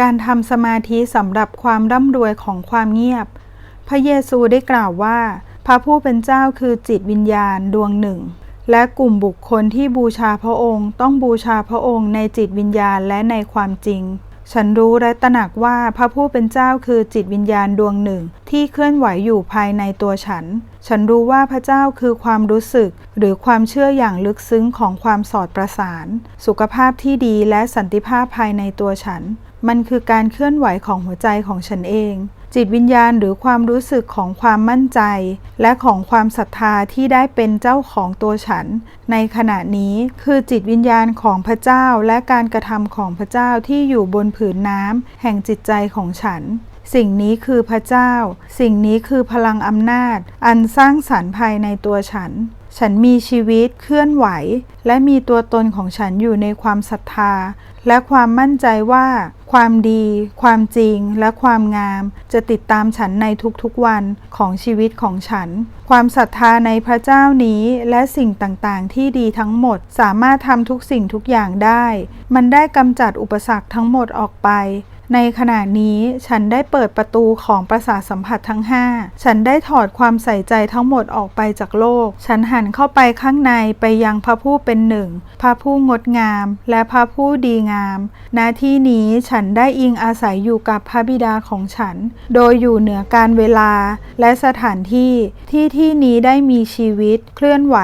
การทำสมาธิสำหรับความร่ำรวยของความเงียบ พระเยซูได้กล่าวว่า พระผู้เป็นเจ้าคือจิตวิญญาณดวงหนึ่ง และกลุ่มบุคคลที่บูชาพระองค์ ต้องบูชาพระองค์ในจิตวิญญาณและในความจริง ฉันรู้และตระหนักว่าพระผู้เป็นเจ้าคือจิตวิญญาณดวงหนึ่ง ที่เคลื่อนไหวอยู่ภายในตัวฉัน ฉันรู้ว่าพระเจ้าคือความรู้สึก หรือความเชื่ออย่างลึกซึ้งของความสอดประสาน สุขภาพที่ดีและสันติภาพภายในตัวฉัน มันคือการเคลื่อนไหวของหัวใจของฉันเอง จิตวิญญาณหรือความรู้สึกของความมั่นใจ และของความศรัทธาที่ได้เป็นเจ้าของตัวฉัน ในขณะนี้คือจิตวิญญาณของพระเจ้าและการกระทำของพระเจ้าที่อยู่บนผืนน้ำแห่งจิตใจของฉัน สิ่งนี้คือพระเจ้า สิ่งนี้คือพลังอำนาจ อันสร้างสรรค์ภายในตัวฉัน ฉันมีชีวิตเคลื่อนไหว และมีตัวตนของฉันอยู่ในความศรัทธา และความมั่นใจว่า ความดี ความจริง และความงาม จะติดตามฉันในทุกๆวันของชีวิตของฉัน ความศรัทธาในพระเจ้านี้และสิ่งต่างๆ ที่ดีทั้งหมดสามารถทำทุกสิ่งทุกอย่างได้ มันได้กำจัดอุปสรรคทั้งหมดออกไป ในขณะนี้ฉันได้เปิดประตูของประสาทสัมผัสทั้ง 5 ฉันได้ถอดความใส่ใจทั้งหมดออกไปจากโลก ฉันหันเข้าไปข้างในไปยังพระผู้เป็นหนึ่ง พระผู้งดงาม และพระผู้ดีงามณที่นี้ฉันได้อิงอาศัยอยู่กับพระบิดาของฉัน โดยอยู่เหนือการเวลาและสถานที่ที่ที่นี้ได้มีชีวิตเคลื่อนไหว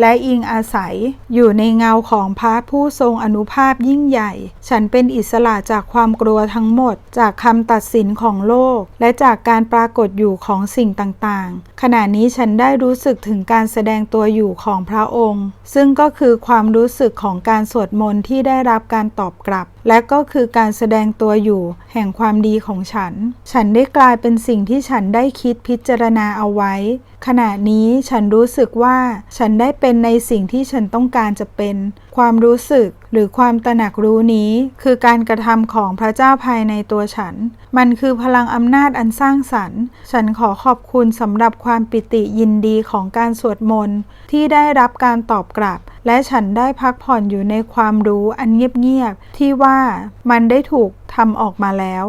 และอิงอาศัย อยู่ในเงาของพระผู้ทรงอนุภาพยิ่งใหญ่ ฉันเป็นอิสระจากความกลัวทั้งหมดจากคำตัดสินของโลก และจากการปรากฏอยู่ของสิ่งต่างๆ ขณะนี้ฉันได้รู้สึกถึงการแสดงตัวอยู่ของพระองค์ ซึ่งก็คือความรู้สึกของการสวดมนต์ที่ได้รับการตอบกลับ และก็คือการแสดงตัวอยู่ แห่งความดีของฉัน ฉันได้กลายเป็นสิ่งที่ฉันได้คิดพิจารณาเอาไว้ขณะนี้ฉันรู้สึกว่าฉันได้เป็นในสิ่งที่ฉันต้องการจะเป็น ความรู้สึกหรือความตระหนักรู้นี้ คือการกระทำของพระเจ้าภายในตัวฉัน มันคือพลังอำนาจอันสร้างสรรค์ ฉันขอขอบคุณสำหรับความปิติยินดีของการสวดมนต์ที่ได้รับการตอบกลับ และฉันได้พักผ่อนอยู่ในความรู้อันเงียบๆที่ว่ามันได้ถูกทำออกมาแล้ว